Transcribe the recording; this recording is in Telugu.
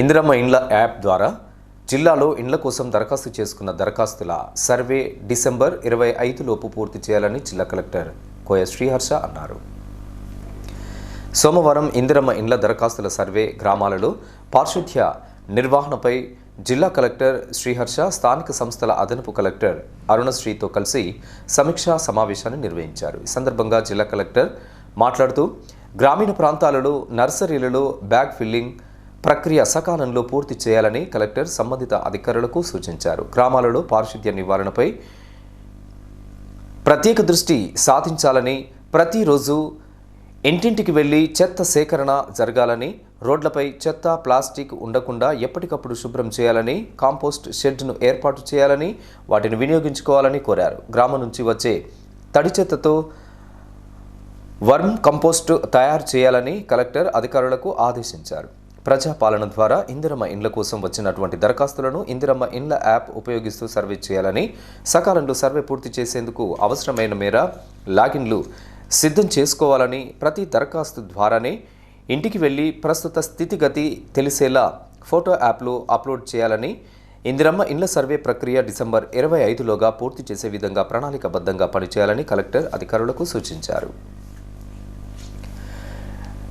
ఇందిరమ్మ ఇండ్ల యాప్ ద్వారా జిల్లాలో ఇండ్ల కోసం దరఖాస్తు చేసుకున్న దరఖాస్తుల సర్వే డిసెంబర్ ఇరవై ఐదులోపు పూర్తి చేయాలని జిల్లా కలెక్టర్ కోయ శ్రీహర్ష అన్నారు. సోమవారం ఇందిరమ్మ ఇండ్ల దరఖాస్తుల సర్వే గ్రామాలలో పారిశుధ్య నిర్వహణపై జిల్లా కలెక్టర్ శ్రీహర్ష స్థానిక సంస్థల అదనపు కలెక్టర్ అరుణశ్రీతో కలిసి సమీక్షా సమావేశాన్ని నిర్వహించారు. ఈ సందర్భంగా జిల్లా కలెక్టర్ మాట్లాడుతూ గ్రామీణ ప్రాంతాలలో నర్సరీలలో బ్యాగ్ ఫిల్లింగ్ ప్రక్రియ సకాలంలో పూర్తి చేయాలని కలెక్టర్ సంబంధిత అధికారులకు సూచించారు. గ్రామాలలో పారిశుధ్య నివారణపై ప్రత్యేక దృష్టి సాధించాలని ప్రతిరోజు ఇంటింటికి వెళ్ళి చెత్త సేకరణ జరగాలని రోడ్లపై చెత్త ప్లాస్టిక్ ఉండకుండా ఎప్పటికప్పుడు శుభ్రం చేయాలని కాంపోస్ట్ షెడ్ను ఏర్పాటు చేయాలని వాటిని వినియోగించుకోవాలని కోరారు. గ్రామం నుంచి వచ్చే తడి చెత్తతో వర్మ్ కంపోస్ట్ తయారు చేయాలని కలెక్టర్ అధికారులకు ఆదేశించారు. ప్రజాపాలన ద్వారా ఇందిరమ్మ ఇండ్ల కోసం వచ్చినటువంటి దరఖాస్తులను ఇందిరమ్మ ఇండ్ల యాప్ ఉపయోగిస్తూ సర్వే చేయాలని సకాలంలో సర్వే పూర్తి చేసేందుకు అవసరమైన మేర లాగిన్లు సిద్ధం చేసుకోవాలని ప్రతి దరఖాస్తు ద్వారానే ఇంటికి వెళ్ళి ప్రస్తుత స్థితిగతి తెలిసేలా ఫోటో యాప్లో అప్లోడ్ చేయాలని ఇందిరమ్మ ఇండ్ల సర్వే ప్రక్రియ డిసెంబర్ ఇరవై ఐదులోగా పూర్తి చేసే విధంగా ప్రణాళికబద్ధంగా పనిచేయాలని కలెక్టర్ అధికారులకు సూచించారు.